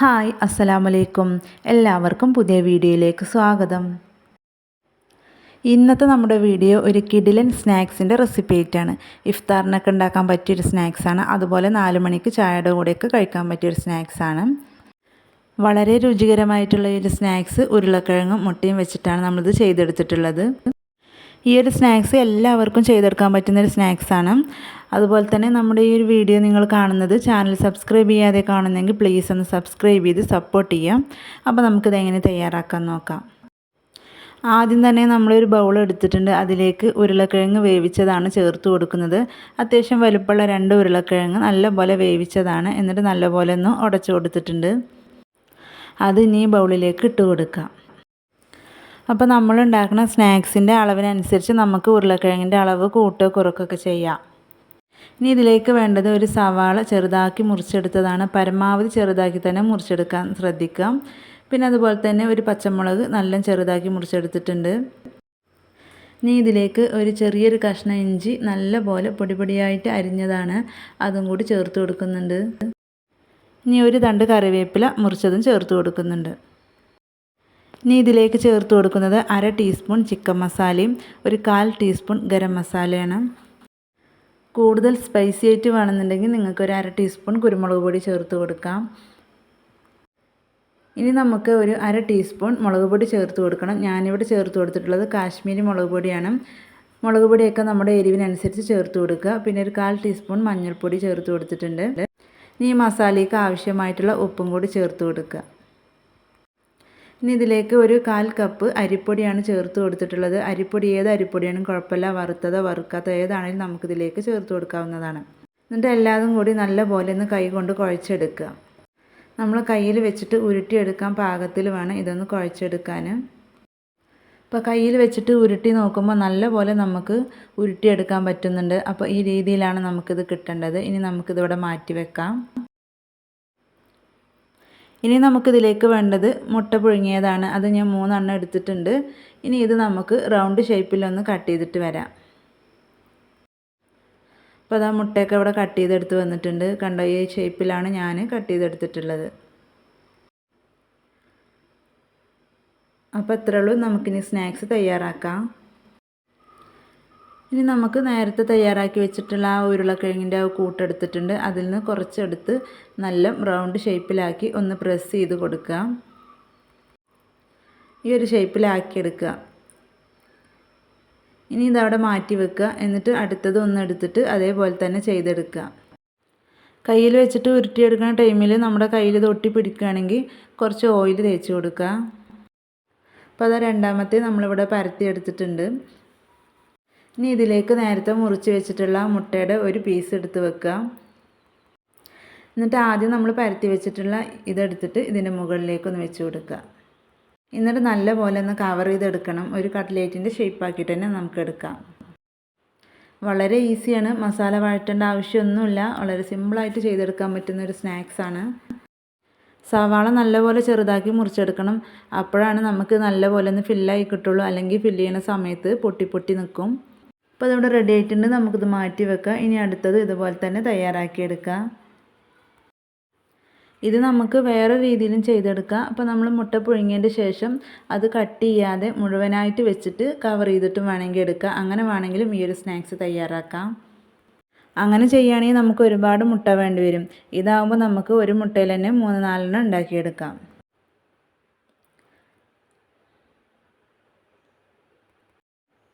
Hi അസ്സലാമലൈക്കും. എല്ലാവർക്കും പുതിയ വീഡിയോയിലേക്ക് സ്വാഗതം. ഇന്നത്തെ നമ്മുടെ വീഡിയോ ഒരു കിഡിലൻ സ്നാക്സിന്റെ റെസിപ്പി ആയിട്ടാണ് ഇഫ്താറിനൊക്കെ ഉണ്ടാക്കാൻ പറ്റിയൊരു സ്നാക്സാണ്. അതുപോലെ നാല് മണിക്ക് ചായയുടെ കൂടെയൊക്കെ കഴിക്കാൻ പറ്റിയൊരു സ്നാക്സാണ്. വളരെ രുചികരമായിട്ടുള്ള ഒരു സ്നാക്സ് ഉരുളക്കിഴങ്ങും മുട്ടയും വെച്ചിട്ടാണ് നമ്മളിത് ചെയ്തെടുത്തിട്ടുള്ളത്. ഈ ഒരു സ്നാക്സ് എല്ലാവർക്കും ചെയ്തെടുക്കാൻ പറ്റുന്ന ഒരു സ്നാക്സാണ്. അതുപോലെ തന്നെ നമ്മുടെ ഈ ഒരു വീഡിയോ നിങ്ങൾ കാണുന്നത് ചാനൽ സബ്സ്ക്രൈബ് ചെയ്യാതെ കാണുന്നെങ്കിൽ പ്ലീസ് ഒന്ന് സബ്സ്ക്രൈബ് ചെയ്ത് സപ്പോർട്ട് ചെയ്യാം. അപ്പോൾ നമുക്കിത് എങ്ങനെ തയ്യാറാക്കാൻ നോക്കാം. ആദ്യം തന്നെ നമ്മളൊരു ബൗൾ എടുത്തിട്ടുണ്ട്. അതിലേക്ക് ഉരുളക്കിഴങ്ങ് വേവിച്ചതാണ് ചേർത്ത് കൊടുക്കുന്നത്. അത്യാവശ്യം വലുപ്പമുള്ള രണ്ട് ഉരുളക്കിഴങ്ങ് നല്ലപോലെ വേവിച്ചതാണ്. എന്നിട്ട് നല്ലപോലെ ഒന്ന് ഉടച്ചു കൊടുത്തിട്ടുണ്ട്. അത് ഇനി ബൗളിലേക്ക് ഇട്ട് കൊടുക്കാം. അപ്പോൾ നമ്മൾ ഉണ്ടാക്കുന്ന സ്നാക്സിന്റെ അളവിനനുസരിച്ച് നമുക്ക് ഉരുളക്കിഴങ്ങിന്റെ അളവ് കൂട്ടുക കുറക്കൊക്കെ ചെയ്യാം. ഇനി ഇതിലേക്ക് വേണ്ടത് ഒരു സവാള ചെറുതാക്കി മുറിച്ചെടുത്തതാണ്. പരമാവധി ചെറുതാക്കി തന്നെ മുറിച്ചെടുക്കാൻ ശ്രദ്ധിക്കാം. പിന്നെ അതുപോലെ തന്നെ ഒരു പച്ചമുളക് നല്ല ചെറുതാക്കി മുറിച്ചെടുത്തിട്ടുണ്ട്. ഇനി ഇതിലേക്ക് ഒരു ചെറിയൊരു കഷ്ണം ഇഞ്ചി നല്ല പോലെ പൊടിപൊടിയായിട്ട് അരിഞ്ഞതാണ്. അതും കൂടി ചേർത്ത് കൊടുക്കുന്നുണ്ട്. ഇനി ഒരു തണ്ട് കറിവേപ്പില മുറിച്ചതും ചേർത്ത് കൊടുക്കുന്നുണ്ട്. ഇനി ഇതിലേക്ക് ചേർത്ത് കൊടുക്കുന്നത് അര ടീസ്പൂൺ ചിക്കൻ മസാലയും ഒരു കാൽ ടീസ്പൂൺ ഗരം മസാലയാണ്. കൂടുതൽ സ്പൈസി ആയിട്ട് വേണമെന്നുണ്ടെങ്കിൽ നിങ്ങൾക്ക് ഒരു അര ടീസ്പൂൺ കുരുമുളക് പൊടി ചേർത്ത് കൊടുക്കാം. ഇനി നമുക്ക് ഒരു അര ടീസ്പൂൺ മുളക് പൊടി ചേർത്ത് കൊടുക്കണം. ഞാനിവിടെ ചേർത്ത് കൊടുത്തിട്ടുള്ളത് കാശ്മീരി മുളക് പൊടിയാണ്. മുളക് പൊടിയൊക്കെ നമ്മുടെ എരിവിനനുസരിച്ച് ചേർത്ത് കൊടുക്കുക. പിന്നെ ഒരു കാൽ ടീസ്പൂൺ മഞ്ഞൾപ്പൊടി ചേർത്ത് കൊടുത്തിട്ടുണ്ട്. ഇനി ഈ മസാലയ്ക്ക് ആവശ്യമായിട്ടുള്ള ഉപ്പും കൂടി ചേർത്ത് കൊടുക്കുക. ഇനി ഇതിലേക്ക് ഒരു കാൽ കപ്പ് അരിപ്പൊടിയാണ് ചേർത്ത് കൊടുത്തിട്ടുള്ളത്. അരിപ്പൊടി ഏത് അരിപ്പൊടിയാണെങ്കിലും കുഴപ്പമില്ല. വറുത്തതോ വറുക്കാത്തോ ഏതാണെങ്കിലും നമുക്കിതിലേക്ക് ചേർത്ത് കൊടുക്കാവുന്നതാണ്. എന്നിട്ട് എല്ലാതും കൂടി നല്ല പോലെ ഒന്ന് കൈ കൊണ്ട് കുഴച്ചെടുക്കുക. നമ്മൾ കയ്യിൽ വെച്ചിട്ട് ഉരുട്ടിയെടുക്കാൻ പാകത്തിൽ വേണം ഇതൊന്ന് കുഴച്ചെടുക്കാൻ. ഇപ്പോൾ കയ്യിൽ വെച്ചിട്ട് ഉരുട്ടി നോക്കുമ്പോൾ നല്ല പോലെ നമുക്ക് ഉരുട്ടിയെടുക്കാൻ പറ്റുന്നുണ്ട്. അപ്പോൾ ഈ രീതിയിലാണ് നമുക്കിത് കിട്ടേണ്ടത്. ഇനി നമുക്കിതിവിടെ മാറ്റി വെക്കാം. ഇനി നമുക്കിതിലേക്ക് വേണ്ടത് മുട്ട പുഴുങ്ങിയതാണ്. അത് ഞാൻ മൂന്നെണ്ണം എടുത്തിട്ടുണ്ട്. ഇനി ഇത് നമുക്ക് റൗണ്ട് ഷേപ്പിലൊന്ന് കട്ട് ചെയ്തിട്ട് വരാം. അപ്പോൾ അതാ മുട്ടയൊക്കെ ഇവിടെ കട്ട് ചെയ്തെടുത്ത് വന്നിട്ടുണ്ട്. കണ്ടോ ഈ ഷേപ്പിലാണ് ഞാൻ കട്ട് ചെയ്തെടുത്തിട്ടുള്ളത്. അപ്പോൾ ഇത്രയുള്ളൂ നമുക്കിനി സ്നാക്സ് തയ്യാറാക്കാം. ഇനി നമുക്ക് നേരത്തെ തയ്യാറാക്കി വെച്ചിട്ടുള്ള ആ ഉരുളക്കിഴങ്ങിന്റെ ആ കൂട്ടെടുത്തിട്ടുണ്ട്. അതിൽ നിന്ന് കുറച്ചെടുത്ത് നല്ല റൗണ്ട് ഷേപ്പിലാക്കി ഒന്ന് പ്രസ് ചെയ്ത് കൊടുക്കുക. ഈ ഒരു ഷേപ്പിലാക്കിയെടുക്കുക ഇനി ഇതവിടെ മാറ്റി വെക്കുക. എന്നിട്ട് അടുത്തത് ഒന്ന് എടുത്തിട്ട് അതേപോലെ തന്നെ ചെയ്തെടുക്കുക. കയ്യിൽ വെച്ചിട്ട് ഉരുട്ടിയെടുക്കുന്ന ടൈമിൽ നമ്മുടെ കയ്യിൽ തൊട്ടി പിടിക്കുകയാണെങ്കിൽ കുറച്ച് ഓയിൽ തേച്ച് കൊടുക്കുക. അപ്പോൾ അത് രണ്ടാമത്തെ നമ്മളിവിടെ പരത്തി എടുത്തിട്ടുണ്ട്. ഇനി ഇതിലേക്ക് നേരത്തെ മുറിച്ച് വെച്ചിട്ടുള്ള മുട്ടയുടെ ഒരു പീസ് എടുത്ത് വെക്കുക. എന്നിട്ട് ആദ്യം നമ്മൾ പരത്തി വെച്ചിട്ടുള്ള ഇതെടുത്തിട്ട് ഇതിന്റെ മുകളിലേക്കൊന്ന് വെച്ച് കൊടുക്കുക. എന്നിട്ട് നല്ല പോലെ ഒന്ന് കവർ ചെയ്തെടുക്കണം. ഒരു കട്ട്ലേറ്റിന്റെ ഷേപ്പാക്കിയിട്ട് തന്നെ നമുക്ക് എടുക്കാം. വളരെ ഈസിയാണ് മസാല വഴറ്റേണ്ട ആവശ്യമൊന്നുമില്ല. വളരെ സിമ്പിളായിട്ട് ചെയ്തെടുക്കാൻ പറ്റുന്ന ഒരു സ്നാക്സാണ് സവാള നല്ലപോലെ ചെറുതാക്കി മുറിച്ചെടുക്കണം. അപ്പോഴാണ് നമുക്ക് നല്ലപോലെ ഒന്ന് ഫില്ലായി കിട്ടുള്ളൂ. അല്ലെങ്കിൽ ഫില്ല് ചെയ്യുന്ന സമയത്ത് പൊട്ടി പൊട്ടി നിൽക്കും. അപ്പോൾ അതിവിടെ റെഡി ആയിട്ടുണ്ട്. നമുക്കിത് മാറ്റി വെക്കാം. ഇനി അടുത്തത് ഇതുപോലെ തന്നെ തയ്യാറാക്കിയെടുക്കാം. ഇത് നമുക്ക് വേറെ രീതിയിലും ചെയ്തെടുക്കാം. അപ്പോൾ നമ്മൾ മുട്ട പുഴുങ്ങിയതിന്റെ ശേഷം അത് കട്ട് ചെയ്യാതെ മുഴുവനായിട്ട് വെച്ചിട്ട് കവർ ചെയ്തിട്ടും വേണമെങ്കിൽ എടുക്കാം. അങ്ങനെ വേണമെങ്കിലും ഈ ഒരു സ്നാക്സ് തയ്യാറാക്കാം. അങ്ങനെ ചെയ്യുകയാണെങ്കിൽ നമുക്ക് ഒരുപാട് മുട്ട വേണ്ടി വരും. ഇതാകുമ്പോൾ നമുക്ക് ഒരു മുട്ടയിൽ തന്നെ മൂന്ന് നാലെണ്ണം ഉണ്ടാക്കിയെടുക്കാം.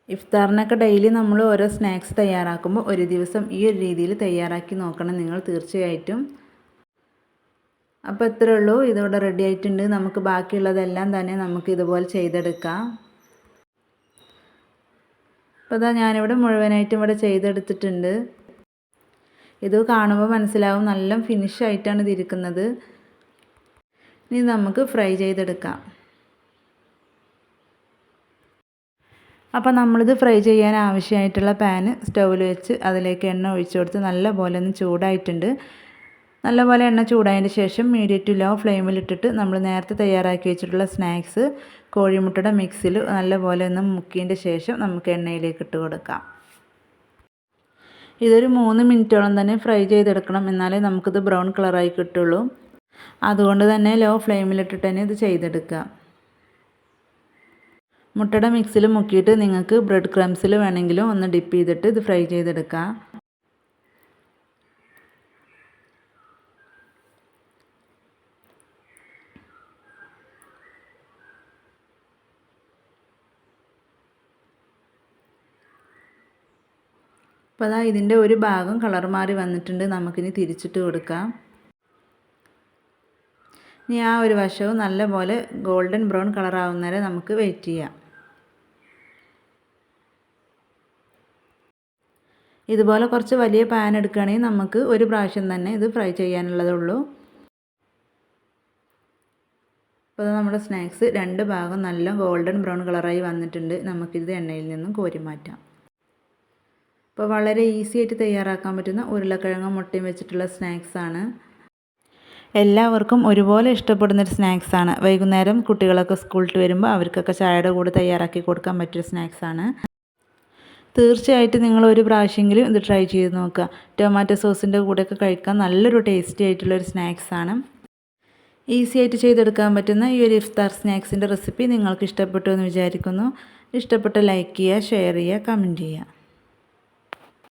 ഇഫ്താറിനൊക്കെ ഡെയിലി നമ്മൾ ഓരോ സ്നാക്സ് തയ്യാറാക്കുമ്പോൾ ഒരു ദിവസം ഈ ഒരു രീതിയിൽ തയ്യാറാക്കി നോക്കണം നിങ്ങൾ തീർച്ചയായിട്ടും. അപ്പോൾ ഇത്രയേ ഉള്ളൂ. ഇതോടെ റെഡി ആയിട്ടുണ്ട്. നമുക്ക് ബാക്കിയുള്ളതെല്ലാം തന്നെ നമുക്ക് ഇതുപോലെ ചെയ്തെടുക്കാം. അപ്പോൾ ഇതാ ഞാനിവിടെ മുഴുവനായിട്ടും ഇവിടെ ചെയ്തെടുത്തിട്ടുണ്ട്. ഇത് കാണുമ്പോൾ മനസ്സിലാവും നല്ല ഫിനിഷ് ആയിട്ടാണ് ഇതിരിക്കുന്നത് ഇനി നമുക്ക് ഫ്രൈ ചെയ്തെടുക്കാം. അപ്പോൾ നമ്മളിത് ഫ്രൈ ചെയ്യാൻ ആവശ്യമായിട്ടുള്ള പാന് സ്റ്റൗവിൽ വെച്ച് അതിലേക്ക് എണ്ണ ഒഴിച്ചു കൊടുത്ത് നല്ല പോലെ ഒന്ന് ചൂടായിട്ടുണ്ട്. നല്ലപോലെ എണ്ണ ചൂടായതിന് ശേഷം മീഡിയം ടു ലോ ഫ്ലെയിമിലിട്ടിട്ട് നമ്മൾ നേരത്തെ തയ്യാറാക്കി വെച്ചിട്ടുള്ള സ്നാക്സ് കോഴിമുട്ടയുടെ മിക്സിൽ നല്ലപോലെ ഒന്ന് മുക്കിയതിന്റെ ശേഷം നമുക്ക് എണ്ണയിലേക്ക് ഇട്ട് കൊടുക്കാം. ഇതൊരു മൂന്ന് മിനിറ്റോളം തന്നെ ഫ്രൈ ചെയ്തെടുക്കണം. എന്നാലേ നമുക്കിത് ബ്രൗൺ കളറായി കിട്ടുള്ളൂ. അതുകൊണ്ട് തന്നെ ലോ ഫ്ലെയിമിലിട്ടിട്ട് തന്നെ ഇത് ചെയ്തെടുക്കുക മുട്ടയുടെ മിക്സിൽ മുക്കിയിട്ട് നിങ്ങൾക്ക് ബ്രെഡ് ക്രംസിൽ വേണമെങ്കിലും ഒന്ന് ഡിപ്പ് ചെയ്തിട്ട് ഇത് ഫ്രൈ ചെയ്തെടുക്കാം. അപ്പോൾ അതാ ഇതിന്റെ ഒരു ഭാഗം കളർ മാറി വന്നിട്ടുണ്ട്. നമുക്കിനി തിരിച്ചിട്ട് കൊടുക്കാം. ഇനി ആ ഒരു വശവും നല്ലപോലെ ഗോൾഡൻ ബ്രൗൺ കളറാവുന്നവരെ നമുക്ക് വെയിറ്റ് ചെയ്യാം. ഇതുപോലെ കുറച്ച് വലിയ പാൻ എടുക്കുകയാണെങ്കിൽ നമുക്ക് ഒരു പ്രാവശ്യം തന്നെ ഇത് ഫ്രൈ ചെയ്യാനുള്ളതുള്ളൂ അപ്പോൾ നമ്മുടെ സ്നാക്സ് രണ്ട് ഭാഗം നല്ല ഗോൾഡൻ ബ്രൗൺ കളറായി വന്നിട്ടുണ്ട്. നമുക്കിത് എണ്ണയിൽ നിന്നും കോരി മാറ്റാം. അപ്പോൾ വളരെ ഈസി ആയിട്ട് തയ്യാറാക്കാൻ പറ്റുന്ന ഉരുളക്കിഴങ്ങ് മുട്ടയും വെച്ചിട്ടുള്ള സ്നാക്സാണ് എല്ലാവർക്കും ഒരുപോലെ ഇഷ്ടപ്പെടുന്നൊരു സ്നാക്സാണ് വൈകുന്നേരം കുട്ടികളൊക്കെ സ്കൂളിൽ വരുമ്പോൾ അവർക്കൊക്കെ ചായയുടെ കൂടെ തയ്യാറാക്കി കൊടുക്കാൻ പറ്റിയൊരു സ്നാക്സാണ് തീർച്ചയായിട്ടും നിങ്ങൾ ഒരു പ്രാവശ്യമെങ്കിലും ഇത് ട്രൈ ചെയ്ത് നോക്കുക. ടൊമാറ്റോ സോസിന്റെ കൂടെയൊക്കെ കഴിക്കാൻ നല്ലൊരു ടേസ്റ്റി ആയിട്ടുള്ളൊരു സ്നാക്സാണ് ഈസി ആയിട്ട് ചെയ്തെടുക്കാൻ പറ്റുന്ന ഈ ഒരു ഇഫ്താർ സ്നാക്സിന്റെ റെസിപ്പി നിങ്ങൾക്ക് ഇഷ്ടപ്പെട്ടു എന്ന് വിചാരിക്കുന്നു. ഇഷ്ടപ്പെട്ട ലൈക്ക് ചെയ്യുക ഷെയർ ചെയ്യുക കമന്റ് ചെയ്യുക.